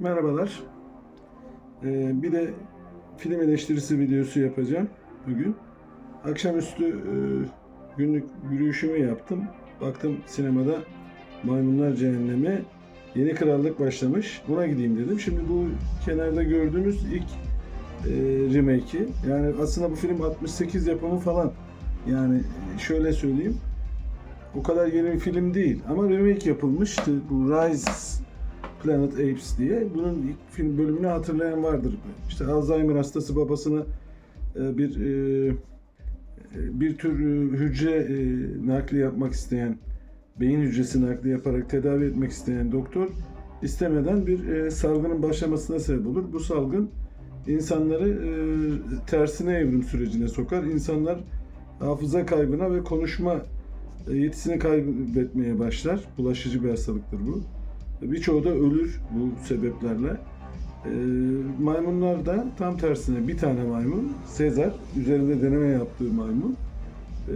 Merhabalar. Ee, bir de film eleştirisi videosu yapacağım bugün. Akşamüstü e, günlük yürüyüşümü yaptım. Baktım sinemada Maymunlar Cehennemi Yeni Krallık başlamış. Buna gideyim dedim. Şimdi bu kenarda gördüğünüz ilk e, remake'i. Yani aslında bu film 68 yapımı falan. Yani şöyle söyleyeyim. O kadar yeni bir film değil ama remake yapılmıştı. Bu Rise Planet Apes diye. Bunun ilk film bölümünü hatırlayan vardır. İşte Alzheimer hastası babasını e, bir e, bir tür e, hücre e, nakli yapmak isteyen, beyin hücresi nakli yaparak tedavi etmek isteyen doktor istemeden bir e, salgının başlamasına sebep olur. Bu salgın insanları e, tersine evrim sürecine sokar. İnsanlar hafıza kaybına ve konuşma e, yetisini kaybetmeye başlar. Bulaşıcı bir hastalıktır bu. Birçoğu da ölür bu sebeplerle. Ee, maymunlar da tam tersine bir tane maymun, Sezar, üzerinde deneme yaptığı maymun ee,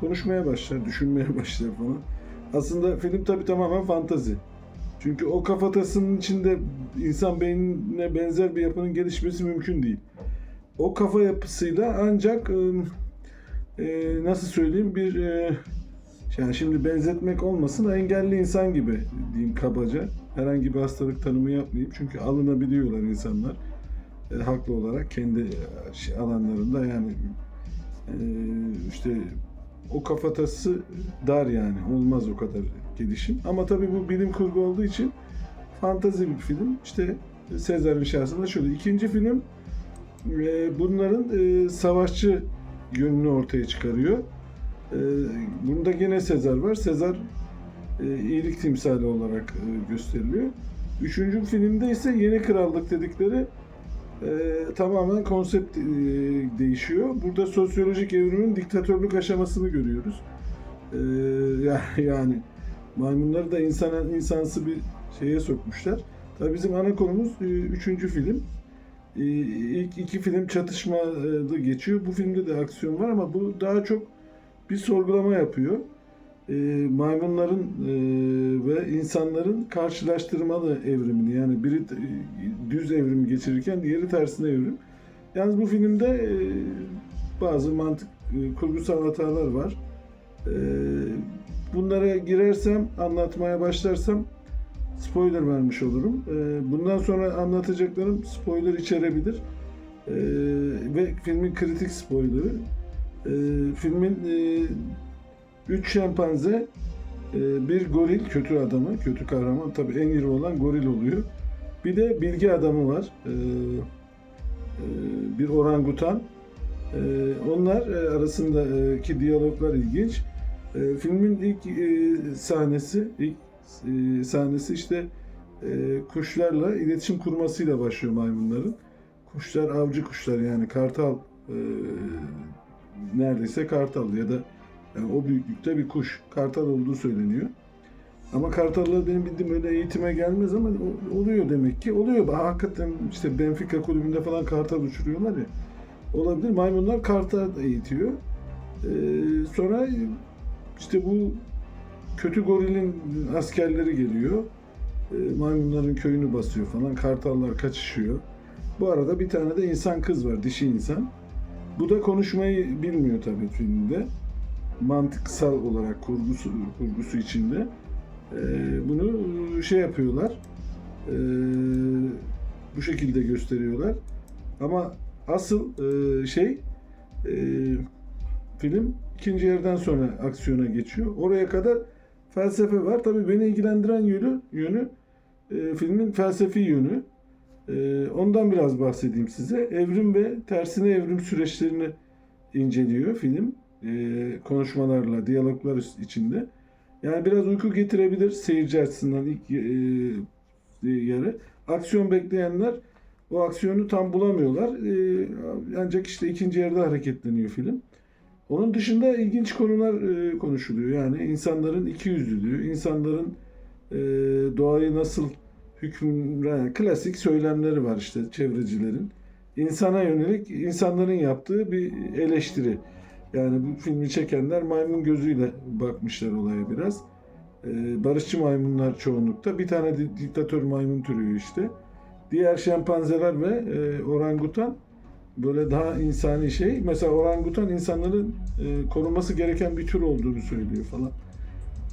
konuşmaya başlar, düşünmeye başlar falan. Aslında film tabi tamamen fantazi. Çünkü o kafatasının içinde insan beynine benzer bir yapının gelişmesi mümkün değil. O kafa yapısıyla ancak e, e, nasıl söyleyeyim bir e, yani şimdi benzetmek olmasın engelli insan gibi diyeyim kabaca. Herhangi bir hastalık tanımı yapmayayım. Çünkü alınabiliyorlar insanlar. E, haklı olarak kendi e, şey, alanlarında yani e, işte o kafatası dar yani. Olmaz o kadar gelişim. Ama tabii bu bilim kurgu olduğu için fantazi bir film. İşte Sezar'ın şahsında şöyle. İkinci film e, bunların e, savaşçı yönünü ortaya çıkarıyor. Ee, bunda yine Sezar var. Sezar e, iyilik timsali olarak e, gösteriliyor. Üçüncü filmde ise Yeni Krallık dedikleri e, tamamen konsept e, değişiyor. Burada sosyolojik evrimin diktatörlük aşamasını görüyoruz. Ya- yani maymunları da insana, insansı bir şeye sokmuşlar. Tabii bizim ana konumuz üçüncü film. E, ilk iki film çatışmalı geçiyor. Bu filmde de aksiyon var ama bu daha çok bir sorgulama yapıyor. E, maymunların e, ve insanların karşılaştırmalı evrimini yani biri düz evrim geçirirken diğeri tersine evrim. Yalnız bu filmde e, bazı mantık e, kurgusal hatalar var. E, bunlara girersem, anlatmaya başlarsam spoiler vermiş olurum. E, bundan sonra anlatacaklarım spoiler içerebilir. E, ve filmin kritik spoilerı. E, filmin e, üç şempanze, e, bir goril, kötü adamı, kötü kahraman, tabii en iri olan goril oluyor. Bir de bilgi adamı var, e, e, bir orangutan. E, onlar e, arasındaki diyaloglar ilginç. E, filmin ilk e, sahnesi, ilk e, sahnesi işte e, kuşlarla iletişim kurmasıyla başlıyor maymunların. Kuşlar avcı kuşlar yani kartal e, neredeyse kartal ya da yani o büyüklükte bir kuş. Kartal olduğu söyleniyor. Ama kartallar benim bildiğim öyle eğitime gelmez ama oluyor demek ki. Oluyor. Hakikaten işte Benfica kulübünde falan kartal uçuruyorlar ya. Olabilir. Maymunlar kartal eğitiyor. Ee, sonra işte bu kötü gorilin askerleri geliyor. Ee, maymunların köyünü basıyor falan. Kartallar kaçışıyor. Bu arada bir tane de insan kız var. Dişi insan. Bu da konuşmayı bilmiyor tabii filmde. Mantıksal olarak kurgusu kurgusu içinde. Ee, bunu şey yapıyorlar. Ee, bu şekilde gösteriyorlar. Ama asıl e, şey e, film ikinci yerden sonra aksiyona geçiyor. Oraya kadar felsefe var. Tabii beni ilgilendiren yönü, yönü e, filmin felsefi yönü. Ee, ondan biraz bahsedeyim size. Evrim ve tersine evrim süreçlerini inceliyor film. Ee, konuşmalarla, diyaloglar içinde. Yani biraz uyku getirebilir seyirci açısından ilk e, yarı. Aksiyon bekleyenler o aksiyonu tam bulamıyorlar. Ee, ancak işte ikinci yarıda hareketleniyor film. Onun dışında ilginç konular e, konuşuluyor. Yani insanların iki yüzlülüğü, insanların e, doğayı nasıl hükümran, klasik söylemleri var işte çevrecilerin. İnsana yönelik insanların yaptığı bir eleştiri. Yani bu filmi çekenler maymun gözüyle bakmışlar olaya biraz. E, barışçı maymunlar çoğunlukta. Bir tane di- diktatör maymun türü işte. Diğer şempanzeler ve e, orangutan böyle daha insani şey. Mesela orangutan insanların e, korunması gereken bir tür olduğunu söylüyor falan.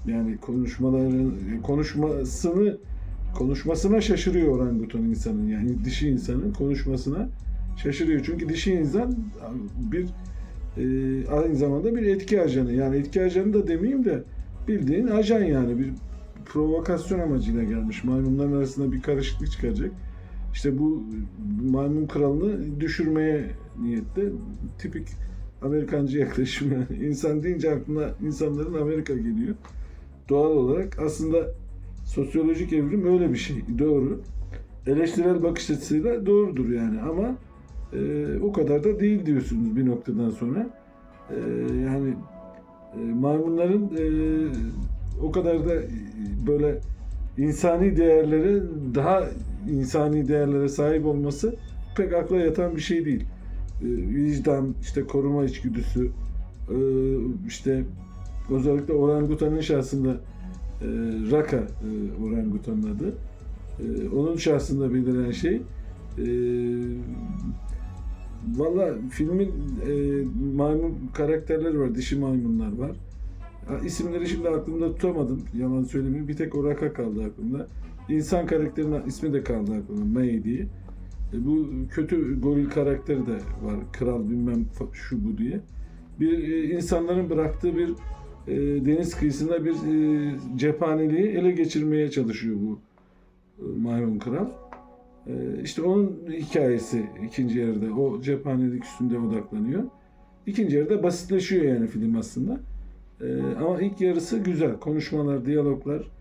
Yani konuşmaların konuşmasını konuşmasına şaşırıyor orangutan insanın yani dişi insanın konuşmasına şaşırıyor. Çünkü dişi insan bir e, aynı zamanda bir etki ajanı. Yani etki ajanı da demeyeyim de bildiğin ajan yani bir provokasyon amacıyla gelmiş. Maymunların arasında bir karışıklık çıkacak. İşte bu maymun kralını düşürmeye niyette tipik Amerikancı yaklaşım yani. İnsan deyince aklına insanların Amerika geliyor. Doğal olarak aslında sosyolojik evrim öyle bir şey. Doğru. Eleştirel bakış açısıyla doğrudur yani ama e, o kadar da değil diyorsunuz bir noktadan sonra. E, yani e, maymunların e, o kadar da e, böyle insani değerlere daha insani değerlere sahip olması pek akla yatan bir şey değil. E, vicdan, işte koruma içgüdüsü, e, işte özellikle orangutanın şahsında Raka e, orangutanın adı. E, onun şahsında beliren şey e, Valla filmin e, maymun karakterleri var, dişi maymunlar var. Ha, isimleri şimdi aklımda tutamadım, yalan söylemeyeyim. Bir tek o Raka kaldı aklımda. İnsan karakterinin ismi de kaldı aklımda, May diye. E, bu kötü goril karakteri de var, kral bilmem şu bu diye. Bir e, insanların bıraktığı bir e, deniz kıyısında bir e, cephaneliği ele geçirmeye çalışıyor bu e, maymun kral. E, işte onun hikayesi ikinci yarıda. O cephanelik üstünde odaklanıyor. İkinci yarıda basitleşiyor yani film aslında. E, ama ilk yarısı güzel. Konuşmalar, diyaloglar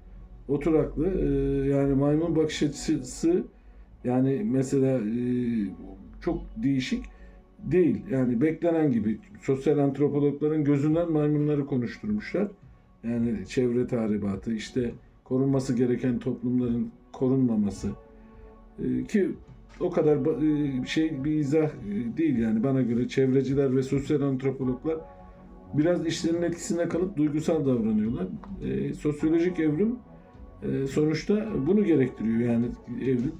oturaklı. E, yani maymun bakış açısı yani mesela e, çok değişik değil. Yani beklenen gibi sosyal antropologların gözünden maymunları konuşturmuşlar. Yani çevre tahribatı, işte korunması gereken toplumların korunmaması Ee, ki o kadar e, şey bir izah e, değil yani bana göre çevreciler ve sosyal antropologlar biraz işlerin etkisine kalıp duygusal davranıyorlar. Ee, sosyolojik evrim e, sonuçta bunu gerektiriyor yani evrim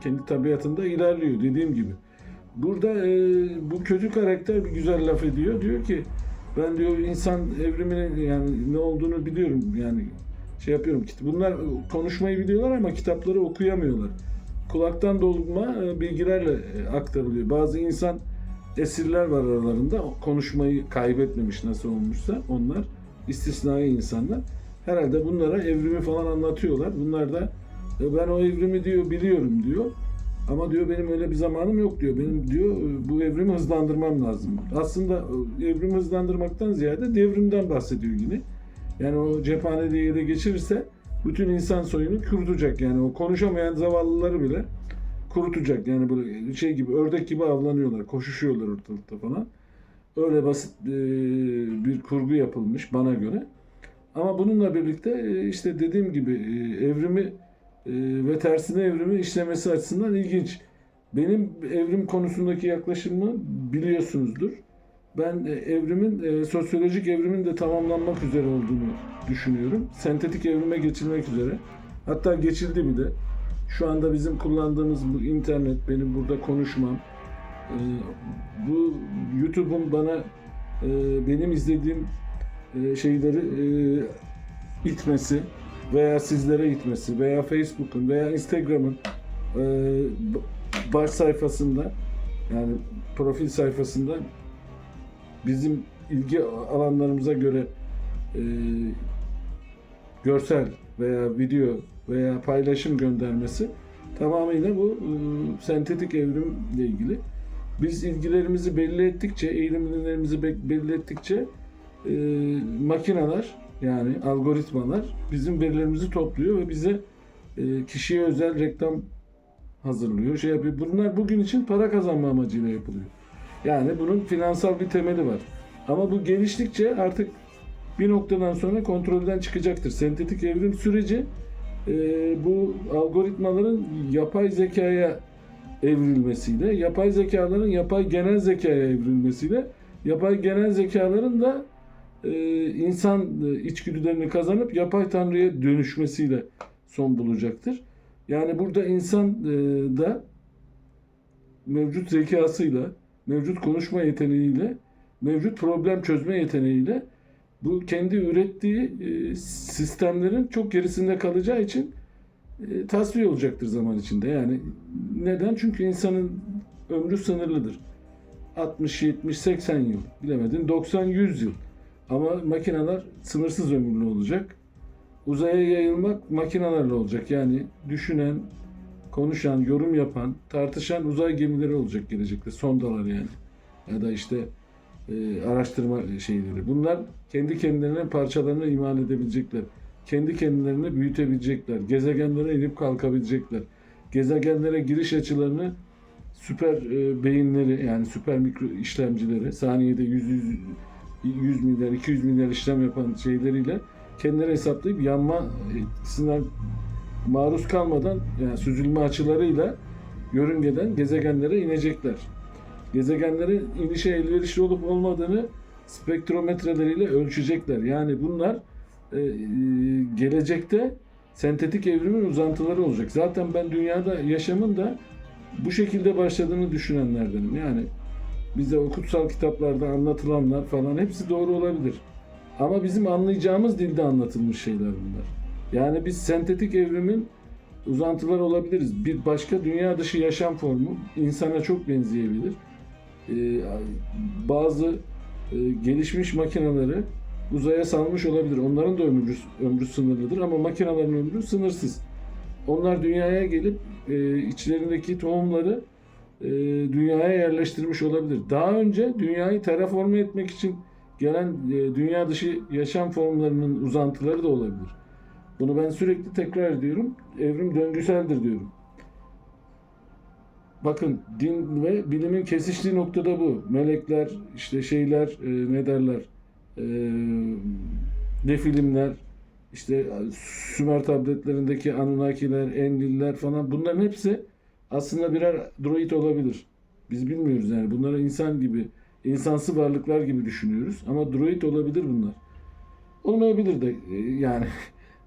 kendi tabiatında ilerliyor dediğim gibi. Burada e, bu kötü karakter bir güzel laf ediyor. Diyor ki ben diyor insan evriminin yani ne olduğunu biliyorum yani şey yapıyorum. Bunlar konuşmayı biliyorlar ama kitapları okuyamıyorlar. Kulaktan dolma e, bilgilerle e, aktarılıyor. Bazı insan esirler var aralarında konuşmayı kaybetmemiş nasıl olmuşsa onlar istisnai insanlar. Herhalde bunlara evrimi falan anlatıyorlar. Bunlar da e, ben o evrimi diyor biliyorum diyor. Ama diyor benim öyle bir zamanım yok diyor. Benim diyor bu evrimi hızlandırmam lazım. Aslında e, evrimi hızlandırmaktan ziyade devrimden bahsediyor yine. Yani o cephaneliği ele geçirirse bütün insan soyunu kurutacak. Yani o konuşamayan zavallıları bile kurutacak. Yani böyle şey gibi ördek gibi avlanıyorlar, koşuşuyorlar ortalıkta falan. Öyle basit e, bir kurgu yapılmış bana göre. Ama bununla birlikte e, işte dediğim gibi evrimi ve tersine evrimi işlemesi açısından ilginç. Benim evrim konusundaki yaklaşımımı biliyorsunuzdur. Ben e, evrimin, e, sosyolojik evrimin de tamamlanmak üzere olduğunu düşünüyorum. Sentetik evrime geçilmek üzere. Hatta geçildi bile. Şu anda bizim kullandığımız bu internet, benim burada konuşmam, e, bu YouTube'un bana benim izlediğim şeyleri itmesi veya sizlere itmesi veya Facebook'un veya Instagram'ın e, baş sayfasında yani profil sayfasında bizim ilgi alanlarımıza göre e, görsel veya video veya paylaşım göndermesi tamamıyla bu e, sentetik evrimle ilgili. Biz ilgilerimizi belli ettikçe, eğilimlerimizi be- belli ettikçe e, makineler yani algoritmalar bizim verilerimizi topluyor ve bize e, kişiye özel reklam hazırlıyor. Şey yapıyor. Bunlar bugün için para kazanma amacıyla yapılıyor. Yani bunun finansal bir temeli var. Ama bu geliştikçe artık bir noktadan sonra kontrolden çıkacaktır. Sentetik evrim süreci e, bu algoritmaların yapay zekaya evrilmesiyle, yapay zekaların yapay genel zekaya evrilmesiyle, yapay genel zekaların da insan e, içgüdülerini kazanıp yapay tanrıya dönüşmesiyle son bulacaktır. Yani burada insan e, da mevcut zekasıyla, mevcut konuşma yeteneğiyle, mevcut problem çözme yeteneğiyle bu kendi ürettiği e, sistemlerin çok gerisinde kalacağı için tasfiye olacaktır zaman içinde. Yani neden? Çünkü insanın ömrü sınırlıdır. 60, 70, 80 yıl. Bilemedin 90, 100 yıl. Ama makineler sınırsız ömürlü olacak. Uzaya yayılmak makinelerle olacak. Yani düşünen, konuşan, yorum yapan, tartışan uzay gemileri olacak gelecekte. Sondalar yani. Ya da işte e, araştırma şeyleri. Bunlar kendi kendilerine parçalarını imal edebilecekler. Kendi kendilerini büyütebilecekler. Gezegenlere inip kalkabilecekler. Gezegenlere giriş açılarını süper e, beyinleri yani süper mikro işlemcileri saniyede 100, 100, 100 milyar 200 milyar işlem yapan şeyleriyle kendileri hesaplayıp yanma etkisinden maruz kalmadan yani süzülme açılarıyla yörüngeden gezegenlere inecekler. Gezegenlerin inişe elverişli olup olmadığını spektrometreleriyle ölçecekler. Yani bunlar e, e, gelecekte sentetik evrimin uzantıları olacak. Zaten ben dünyada yaşamın da bu şekilde başladığını düşünenlerdenim. Yani bize o kutsal kitaplarda anlatılanlar falan hepsi doğru olabilir. Ama bizim anlayacağımız dilde anlatılmış şeyler bunlar. Yani biz sentetik evrimin uzantılar olabiliriz. Bir başka dünya dışı yaşam formu insana çok benzeyebilir. Ee, bazı e, gelişmiş makineleri uzaya salmış olabilir. Onların da ömrü, ömrü sınırlıdır ama makinelerin ömrü sınırsız. Onlar dünyaya gelip e, içlerindeki tohumları e, dünyaya yerleştirmiş olabilir. Daha önce dünyayı terraforme etmek için gelen e, dünya dışı yaşam formlarının uzantıları da olabilir. Bunu ben sürekli tekrar ediyorum. Evrim döngüseldir diyorum. Bakın din ve bilimin kesiştiği noktada bu. Melekler, işte şeyler, e, ne derler, e, ne filmler, işte Sümer tabletlerindeki Anunnakiler, Enliller falan bunların hepsi aslında birer droid olabilir. Biz bilmiyoruz yani. Bunları insan gibi, insansı varlıklar gibi düşünüyoruz. Ama droid olabilir bunlar. Olmayabilir de e, yani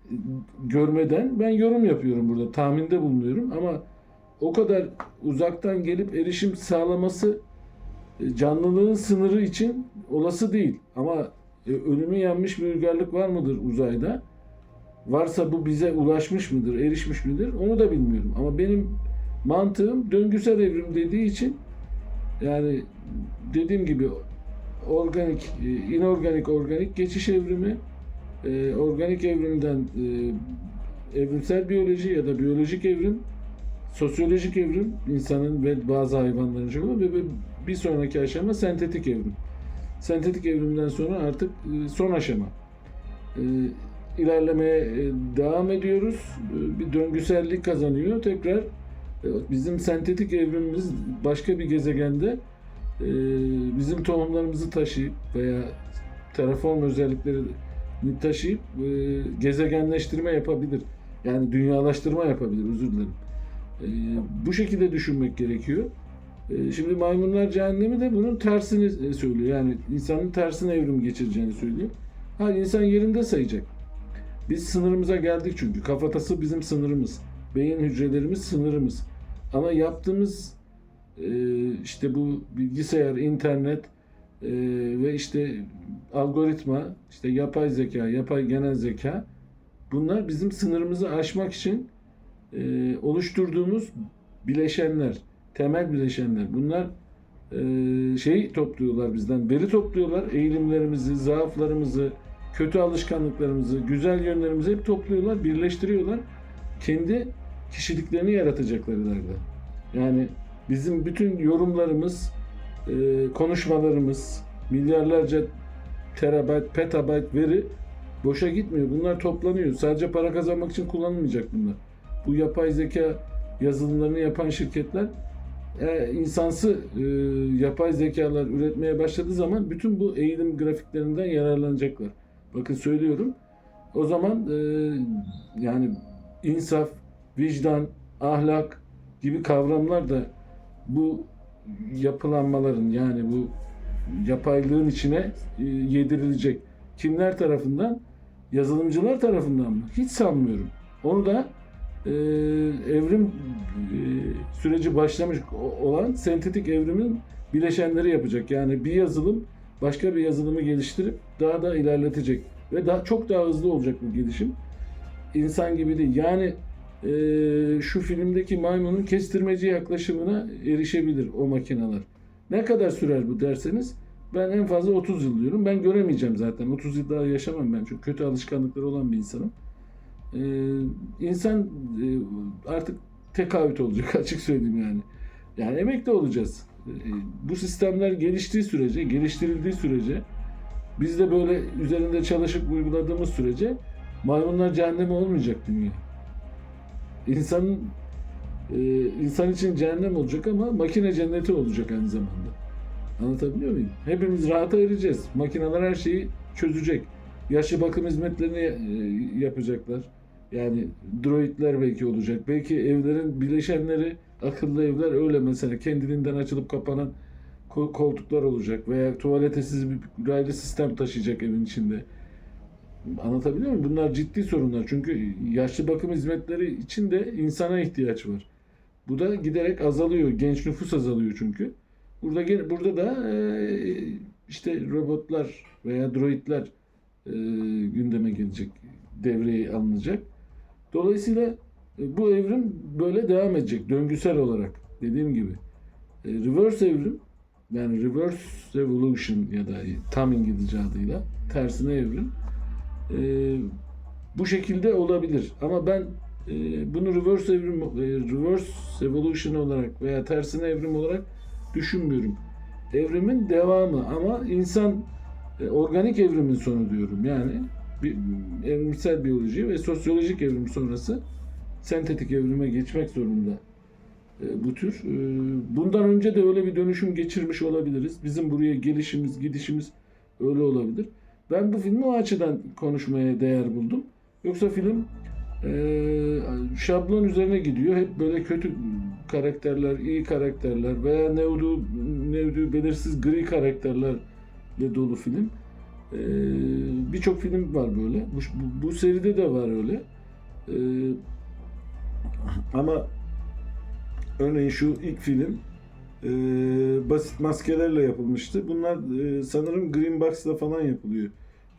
görmeden ben yorum yapıyorum burada. Tahminde bulunuyorum ama o kadar uzaktan gelip erişim sağlaması e, canlılığın sınırı için olası değil. Ama e, ölümü yenmiş bir uygarlık var mıdır uzayda? Varsa bu bize ulaşmış mıdır, erişmiş midir? Onu da bilmiyorum. Ama benim mantığım döngüsel evrim dediği için yani dediğim gibi organik, e, inorganik, organik geçiş evrimi, e, organik evrimden e, evrimsel biyoloji ya da biyolojik evrim, sosyolojik evrim insanın ve bazı hayvanların olan ve bir sonraki aşama sentetik evrim. Sentetik evrimden sonra artık son aşama. İlerlemeye devam ediyoruz. Bir döngüsellik kazanıyor. Tekrar bizim sentetik evrimimiz başka bir gezegende e, bizim tohumlarımızı taşıyıp veya terraform özelliklerini taşıyıp e, gezegenleştirme yapabilir. Yani dünyalaştırma yapabilir. Özür dilerim. E, Bu şekilde düşünmek gerekiyor. Şimdi maymunlar cehennemi de bunun tersini söylüyor. Yani insanın tersine evrim geçireceğini söylüyor. Ha insan yerinde sayacak. Biz sınırımıza geldik çünkü. Kafatası bizim sınırımız. Beyin hücrelerimiz sınırımız. Ama yaptığımız e, işte bu bilgisayar, internet e, ve işte algoritma, işte yapay zeka, yapay genel zeka bunlar bizim sınırımızı aşmak için e, oluşturduğumuz bileşenler, temel bileşenler. Bunlar şey topluyorlar bizden, veri topluyorlar. Eğilimlerimizi, zaaflarımızı, kötü alışkanlıklarımızı, güzel yönlerimizi hep topluyorlar, birleştiriyorlar. Kendi kişiliklerini yaratacaklar ileride. Yani bizim bütün yorumlarımız, e, konuşmalarımız, milyarlarca terabayt, petabayt veri boşa gitmiyor. Bunlar toplanıyor. Sadece para kazanmak için kullanılmayacak bunlar. Bu yapay zeka yazılımlarını yapan şirketler e, insansı e, yapay zekalar üretmeye başladığı zaman bütün bu eğilim grafiklerinden yararlanacaklar. Bakın söylüyorum. O zaman e, yani insaf, vicdan, ahlak gibi kavramlar da bu yapılanmaların yani bu yapaylığın içine e, yedirilecek. Kimler tarafından? Yazılımcılar tarafından mı? Hiç sanmıyorum. Onu da e, evrim e, süreci başlamış olan sentetik evrimin bileşenleri yapacak. Yani bir yazılım başka bir yazılımı geliştirip daha da ilerletecek ve daha çok daha hızlı olacak bu gelişim. İnsan gibi değil. Yani e, şu filmdeki maymunun kestirmeci yaklaşımına erişebilir o makineler. Ne kadar sürer bu derseniz ben en fazla 30 yıl diyorum. Ben göremeyeceğim zaten. 30 yıl daha yaşamam ben. Çünkü kötü alışkanlıkları olan bir insanım. Ee, insan e, artık tekavüt olacak açık söyleyeyim yani. Yani emekli olacağız. Ee, bu sistemler geliştiği sürece, geliştirildiği sürece biz de böyle üzerinde çalışıp uyguladığımız sürece maymunlar cehennemi olmayacak dünya. İnsanın e, insan için cehennem olacak ama makine cenneti olacak aynı zamanda. Anlatabiliyor muyum? Hepimiz rahata ereceğiz. Makineler her şeyi çözecek. Yaşlı bakım hizmetlerini e, yapacaklar. Yani droidler belki olacak. Belki evlerin bileşenleri, akıllı evler öyle mesela kendiliğinden açılıp kapanan ko- koltuklar olacak veya tuvalete siz bir raylı sistem taşıyacak evin içinde. Anlatabiliyor muyum? Bunlar ciddi sorunlar. Çünkü yaşlı bakım hizmetleri için de insana ihtiyaç var. Bu da giderek azalıyor. Genç nüfus azalıyor çünkü. Burada burada da e, işte robotlar veya droidler e, gündeme gelecek, devreye alınacak. Dolayısıyla e, bu evrim böyle devam edecek döngüsel olarak dediğim gibi. Reverse evrim yani reverse evolution ya da tam İngilizce adıyla tersine evrim e, bu şekilde olabilir. Ama ben e, bunu reverse evrim, e, reverse evolution olarak veya tersine evrim olarak düşünmüyorum. Evrimin devamı ama insan e, organik evrimin sonu diyorum. Yani bir, evrimsel biyoloji ve sosyolojik evrim sonrası sentetik evrime geçmek zorunda e, bu tür. E, bundan önce de öyle bir dönüşüm geçirmiş olabiliriz. Bizim buraya gelişimiz, gidişimiz öyle olabilir. Ben bu filmi o açıdan konuşmaya değer buldum. Yoksa film e, şablon üzerine gidiyor. Hep böyle kötü karakterler, iyi karakterler veya ne olduğu, ne olduğu belirsiz gri karakterlerle dolu film. E, Birçok film var böyle. Bu, bu, bu seride de var öyle. E, ama örneğin şu ilk film e, basit maskelerle yapılmıştı. Bunlar e, sanırım Green Box'la falan yapılıyor.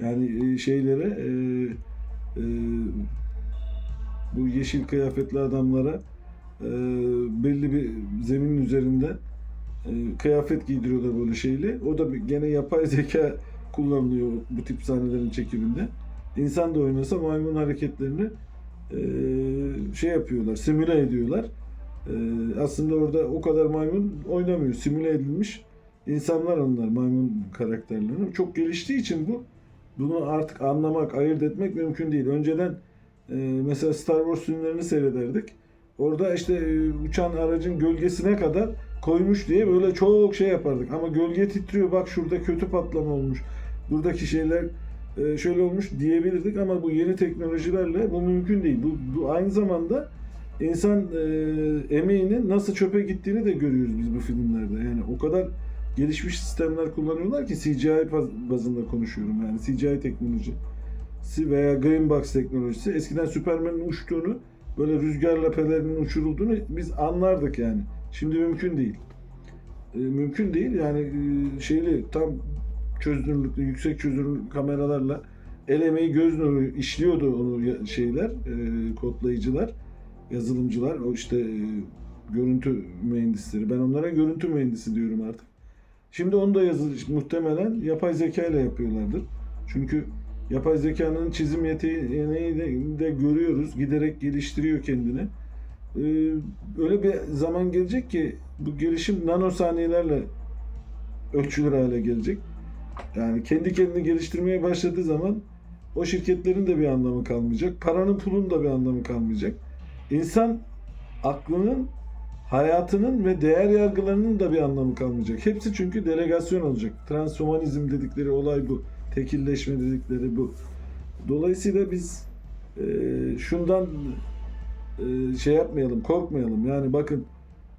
Yani e, şeylere e, e, bu yeşil kıyafetli adamlara e, belli bir zeminin üzerinde e, kıyafet giydiriyorlar böyle şeyle. O da gene yapay zeka kullanılıyor bu tip sahnelerin çekiminde. İnsan da oynasa maymun hareketlerini e, şey yapıyorlar, simüle ediyorlar. E, aslında orada o kadar maymun oynamıyor, simüle edilmiş insanlar onlar maymun karakterlerini. Çok geliştiği için bu bunu artık anlamak, ayırt etmek mümkün değil. Önceden e, mesela Star Wars filmlerini seyrederdik. Orada işte e, uçan aracın gölgesine kadar koymuş diye böyle çok şey yapardık. Ama gölge titriyor bak şurada kötü patlama olmuş. Buradaki şeyler e, şöyle olmuş diyebilirdik ama bu yeni teknolojilerle bu mümkün değil. Bu, bu aynı zamanda insan e, emeğinin nasıl çöpe gittiğini de görüyoruz biz bu filmlerde. Yani o kadar gelişmiş sistemler kullanıyorlar ki CGI baz- bazında konuşuyorum yani CGI teknoloji veya Green Box teknolojisi. Eskiden Superman'in uçtuğunu böyle rüzgarla pelerinin uçurulduğunu biz anlardık yani. Şimdi mümkün değil. E, mümkün değil yani e, şeyli tam çözünürlüklü, yüksek çözünürlük kameralarla el emeği göz nuru işliyordu onu şeyler, e, kodlayıcılar, yazılımcılar, o işte e, görüntü mühendisleri. Ben onlara görüntü mühendisi diyorum artık. Şimdi onu da yazı muhtemelen yapay zeka ile yapıyorlardır. Çünkü yapay zekanın çizim yeteneği de, de görüyoruz. Giderek geliştiriyor kendini. Ee, öyle bir zaman gelecek ki bu gelişim nanosaniyelerle ölçülür hale gelecek. Yani kendi kendini geliştirmeye başladığı zaman o şirketlerin de bir anlamı kalmayacak. Paranın pulun da bir anlamı kalmayacak. İnsan aklının, hayatının ve değer yargılarının da bir anlamı kalmayacak. Hepsi çünkü delegasyon olacak. Transhumanizm dedikleri olay bu. Tekilleşme dedikleri bu. Dolayısıyla biz e, şundan e, şey yapmayalım, korkmayalım. Yani bakın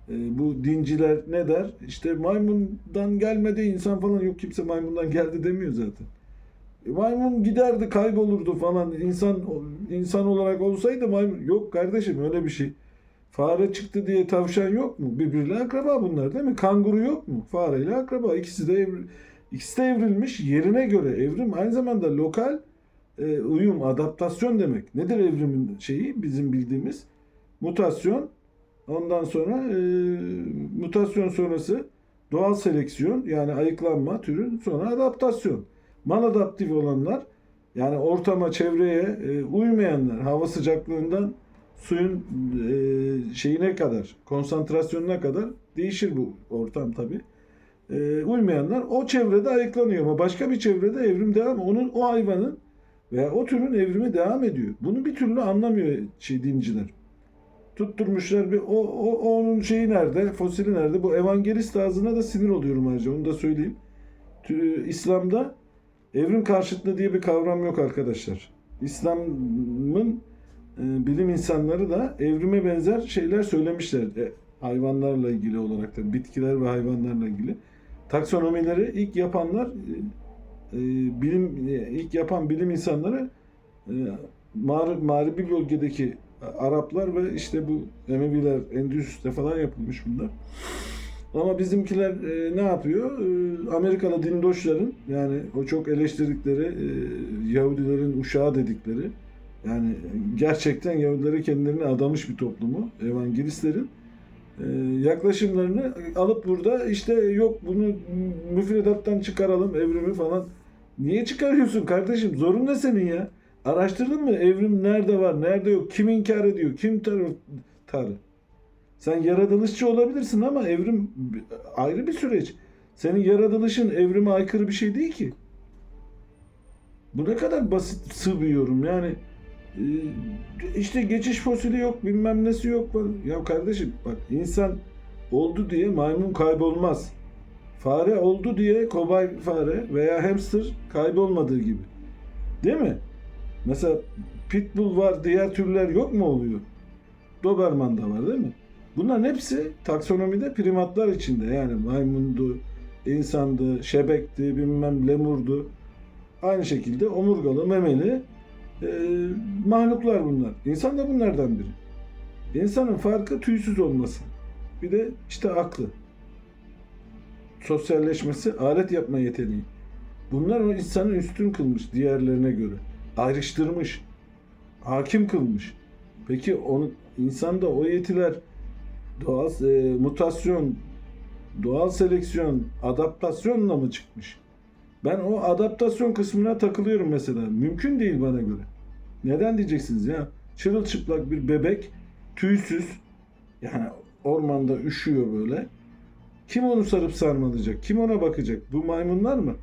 e, bu dinciler ne der? İşte maymundan gelmedi insan falan yok kimse maymundan geldi demiyor zaten. Maymun giderdi, kaybolurdu falan. İnsan insan olarak olsaydı maymun yok kardeşim öyle bir şey. Fare çıktı diye tavşan yok mu? Birbiriyle akraba bunlar değil mi? Kanguru yok mu? Fareyle akraba. İkisi de evri, ikisi de evrilmiş yerine göre. Evrim aynı zamanda lokal e, uyum, adaptasyon demek. Nedir evrimin şeyi bizim bildiğimiz? Mutasyon. Ondan sonra e, mutasyon sonrası doğal seleksiyon yani ayıklanma türün sonra adaptasyon. Maladaptif olanlar yani ortama, çevreye e, uymayanlar, hava sıcaklığından suyun e, şeyine kadar, konsantrasyonuna kadar değişir bu ortam tabi. E, uymayanlar o çevrede ayıklanıyor ama başka bir çevrede evrim devam. Onun o hayvanın veya o türün evrimi devam ediyor. Bunu bir türlü anlamıyor şey dinciler. Tutturmuşlar bir o, o onun şeyi nerede, fosili nerede? Bu evangelist ağzına da sinir oluyorum ayrıca onu da söyleyeyim. Tü- İslam'da evrim karşıtlığı diye bir kavram yok arkadaşlar. İslam'ın bilim insanları da evrime benzer şeyler söylemişler. E, hayvanlarla ilgili olarak da bitkiler ve hayvanlarla ilgili. Taksonomileri ilk yapanlar e, e, bilim e, ilk yapan bilim insanları e, mağrib, mağribi bölgedeki Araplar ve işte bu Emeviler, Endülüs'te falan yapılmış bunlar. Ama bizimkiler e, ne yapıyor? E, Amerikalı dindoşların yani o çok eleştirdikleri e, Yahudilerin uşağı dedikleri yani gerçekten Yahudileri kendilerine adamış bir toplumu, evangelistlerin e, yaklaşımlarını alıp burada işte yok bunu müfredattan çıkaralım evrimi falan. Niye çıkarıyorsun kardeşim? Zorun ne senin ya? Araştırdın mı evrim nerede var, nerede yok, kim inkar ediyor, kim tarı, tarı? Sen yaratılışçı olabilirsin ama evrim ayrı bir süreç. Senin yaratılışın evrime aykırı bir şey değil ki. Bu ne kadar basit sığ bir yorum yani. E, işte geçiş fosili yok, bilmem nesi yok. Ya kardeşim bak insan oldu diye maymun kaybolmaz. Fare oldu diye kobay fare veya hamster kaybolmadığı gibi. Değil mi? Mesela pitbull var, diğer türler yok mu oluyor? Doberman da var değil mi? Bunların hepsi taksonomide primatlar içinde. Yani maymundu, insandı, şebekti, bilmem lemurdu. Aynı şekilde omurgalı, memeli e, mahluklar bunlar. İnsan da bunlardan biri. İnsanın farkı tüysüz olması. Bir de işte aklı. Sosyalleşmesi, alet yapma yeteneği. Bunlar o insanı üstün kılmış diğerlerine göre. Ayrıştırmış. Hakim kılmış. Peki onu insanda o yetiler doğal e, mutasyon, doğal seleksiyon, adaptasyonla mı çıkmış? Ben o adaptasyon kısmına takılıyorum mesela. Mümkün değil bana göre. Neden diyeceksiniz ya? Çırılçıplak bir bebek, tüysüz, yani ormanda üşüyor böyle. Kim onu sarıp sarmalayacak? Kim ona bakacak? Bu maymunlar mı?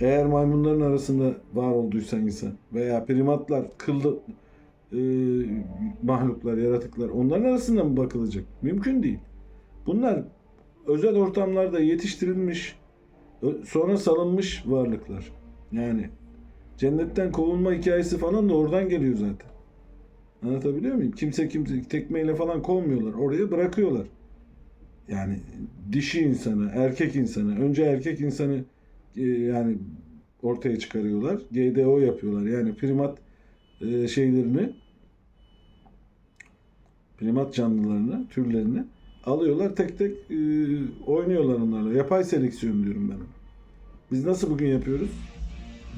Eğer maymunların arasında var olduysa insan veya primatlar, kıllı e, mahluklar, yaratıklar onların arasında mı bakılacak? Mümkün değil. Bunlar özel ortamlarda yetiştirilmiş, sonra salınmış varlıklar. Yani cennetten kovulma hikayesi falan da oradan geliyor zaten. Anlatabiliyor muyum? Kimse kimse tekmeyle falan kovmuyorlar. Oraya bırakıyorlar. Yani dişi insanı, erkek insanı, önce erkek insanı e, yani ortaya çıkarıyorlar. GDO yapıyorlar. Yani primat e, şeylerini primat canlılarını, türlerini alıyorlar tek tek e, oynuyorlar onlarla. Yapay seleksiyon diyorum ben. Biz nasıl bugün yapıyoruz?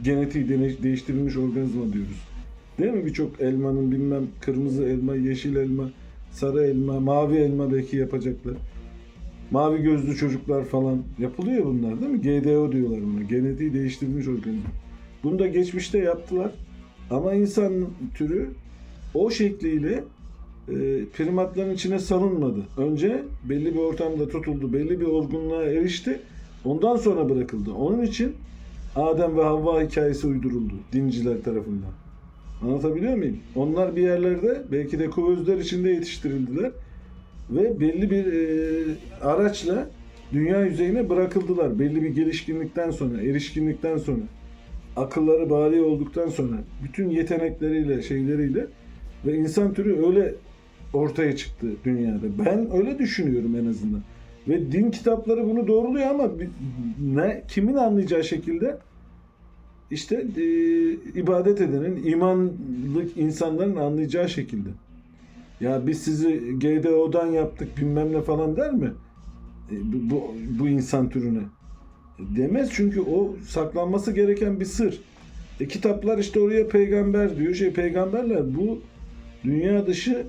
Genetiği değiştirilmiş organizma diyoruz. Değil mi? Birçok elmanın bilmem kırmızı elma, yeşil elma, sarı elma, mavi elma belki yapacaklar. Mavi gözlü çocuklar falan yapılıyor bunlar değil mi? GDO diyorlar buna. Genetiği değiştirilmiş organizma. Bunu da geçmişte yaptılar. Ama insan türü o şekliyle e, primatların içine salınmadı. Önce belli bir ortamda tutuldu, belli bir olgunluğa erişti. Ondan sonra bırakıldı. Onun için Adem ve Havva hikayesi uyduruldu dinciler tarafından. Anlatabiliyor muyum? Onlar bir yerlerde belki de kuvözler içinde yetiştirildiler ve belli bir e, araçla dünya yüzeyine bırakıldılar. Belli bir gelişkinlikten sonra, erişkinlikten sonra, akılları bali olduktan sonra, bütün yetenekleriyle, şeyleriyle ve insan türü öyle ortaya çıktı dünyada. Ben öyle düşünüyorum en azından. Ve din kitapları bunu doğruluyor ama ne kimin anlayacağı şekilde işte e, ibadet edenin, imanlık insanların anlayacağı şekilde. Ya biz sizi GDO'dan yaptık bilmem ne falan der mi? E, bu, bu, insan türüne. Demez çünkü o saklanması gereken bir sır. E, kitaplar işte oraya peygamber diyor. Şey peygamberler bu dünya dışı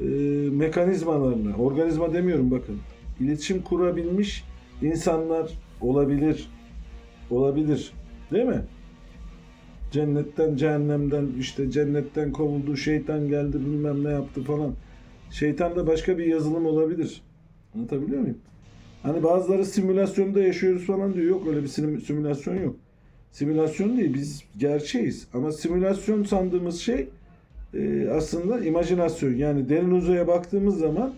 e, mekanizmalarla, organizma demiyorum bakın. İletişim kurabilmiş insanlar olabilir. Olabilir. Değil mi? Cennetten, cehennemden, işte cennetten kovuldu, şeytan geldi bilmem ne yaptı falan. Şeytan da başka bir yazılım olabilir. Anlatabiliyor muyum? Hani bazıları simülasyonda yaşıyoruz falan diyor. Yok öyle bir sim- simülasyon yok. Simülasyon değil biz gerçeğiz. Ama simülasyon sandığımız şey e, aslında imajinasyon. Yani derin uzaya baktığımız zaman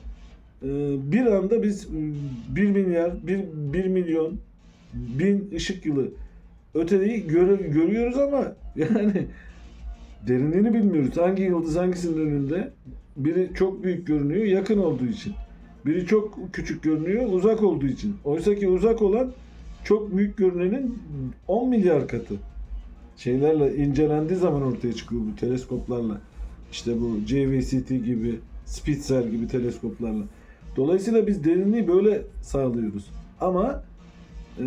bir anda biz 1 milyar, 1, 1 milyon, bin ışık yılı öteyi göre- görüyoruz ama yani derinliğini bilmiyoruz. Hangi yıldız hangisinin önünde? Biri çok büyük görünüyor yakın olduğu için. Biri çok küçük görünüyor uzak olduğu için. Oysa ki uzak olan çok büyük görünenin 10 milyar katı. Şeylerle incelendiği zaman ortaya çıkıyor bu teleskoplarla. İşte bu JVCT gibi, Spitzer gibi teleskoplarla. Dolayısıyla biz derinliği böyle sağlıyoruz. Ama e,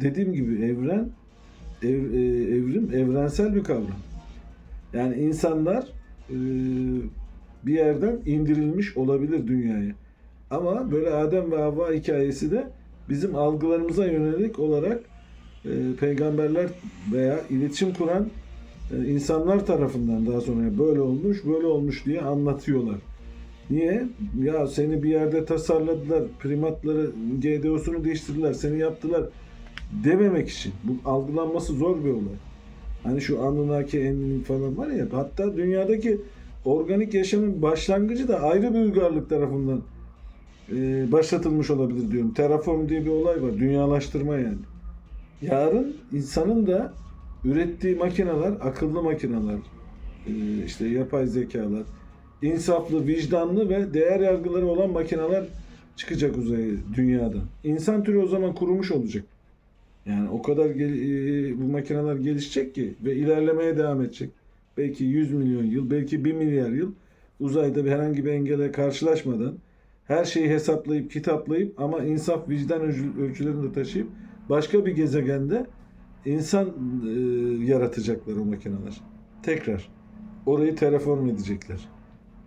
dediğim gibi evren ev- e, evrim evrensel bir kavram. Yani insanlar e, bir yerden indirilmiş olabilir dünyaya. Ama böyle Adem ve Havva hikayesi de bizim algılarımıza yönelik olarak e, peygamberler veya iletişim kuran e, insanlar tarafından daha sonra böyle olmuş, böyle olmuş diye anlatıyorlar. Niye? Ya seni bir yerde tasarladılar, primatları GDO'sunu değiştirdiler, seni yaptılar dememek için. Bu algılanması zor bir olay. Hani şu Anunnaki Enlil falan var ya, hatta dünyadaki organik yaşamın başlangıcı da ayrı bir uygarlık tarafından e, başlatılmış olabilir diyorum. Terraform diye bir olay var. Dünyalaştırma yani. Yarın insanın da ürettiği makineler, akıllı makineler, e, işte yapay zekalar, insaflı, vicdanlı ve değer yargıları olan makineler çıkacak uzaya dünyadan. İnsan türü o zaman kurumuş olacak. Yani o kadar gel- e, bu makineler gelişecek ki ve ilerlemeye devam edecek. Belki 100 milyon yıl, belki 1 milyar yıl uzayda bir herhangi bir engele karşılaşmadan her şeyi hesaplayıp, kitaplayıp ama insaf, vicdan ölçü- ölçülerini de taşıyıp başka bir gezegende insan e, yaratacaklar o makineler. Tekrar orayı terraform edecekler.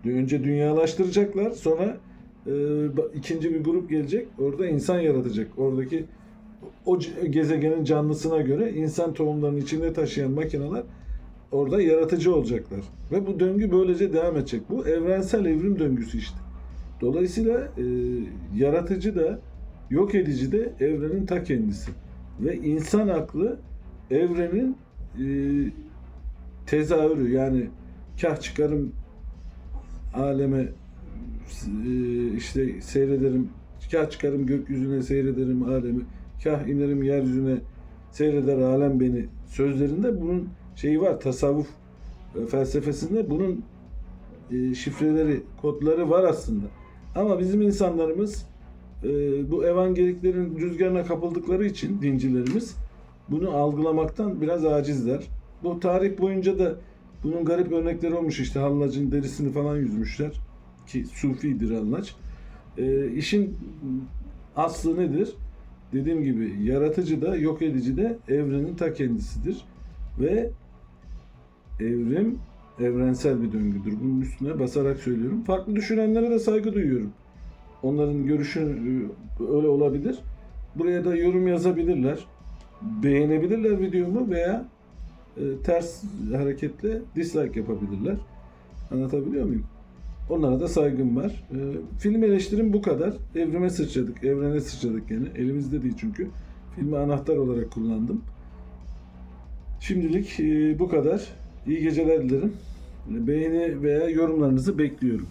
Önce dünyalaştıracaklar, sonra e, ikinci bir grup gelecek, orada insan yaratacak. Oradaki o gezegenin canlısına göre insan tohumlarının içinde taşıyan makineler orada yaratıcı olacaklar. Ve bu döngü böylece devam edecek. Bu evrensel evrim döngüsü işte. Dolayısıyla e, yaratıcı da yok edici de evrenin ta kendisi. Ve insan aklı evrenin e, tezahürü yani kah çıkarım aleme e, işte seyrederim kah çıkarım gökyüzüne seyrederim alemi kah inerim yeryüzüne seyreder alem beni sözlerinde bunun şeyi var tasavvuf e, felsefesinde bunun e, şifreleri kodları var aslında ama bizim insanlarımız bu evangeliklerin rüzgarına kapıldıkları için dincilerimiz bunu algılamaktan biraz acizler. Bu tarih boyunca da bunun garip örnekleri olmuş işte hallacın derisini falan yüzmüşler ki sufidir hallaç. E, işin aslı nedir? Dediğim gibi yaratıcı da yok edici de evrenin ta kendisidir ve evrim evrensel bir döngüdür. Bunun üstüne basarak söylüyorum. Farklı düşünenlere de saygı duyuyorum. Onların görüşü e, öyle olabilir. Buraya da yorum yazabilirler. Beğenebilirler videomu veya ters hareketle dislike yapabilirler. Anlatabiliyor muyum? Onlara da saygım var. E, film eleştirim bu kadar. Evrime sıçradık, evrene sıçradık yani. Elimizde değil çünkü. Filmi anahtar olarak kullandım. Şimdilik e, bu kadar. İyi geceler dilerim. Beğeni veya yorumlarınızı bekliyorum.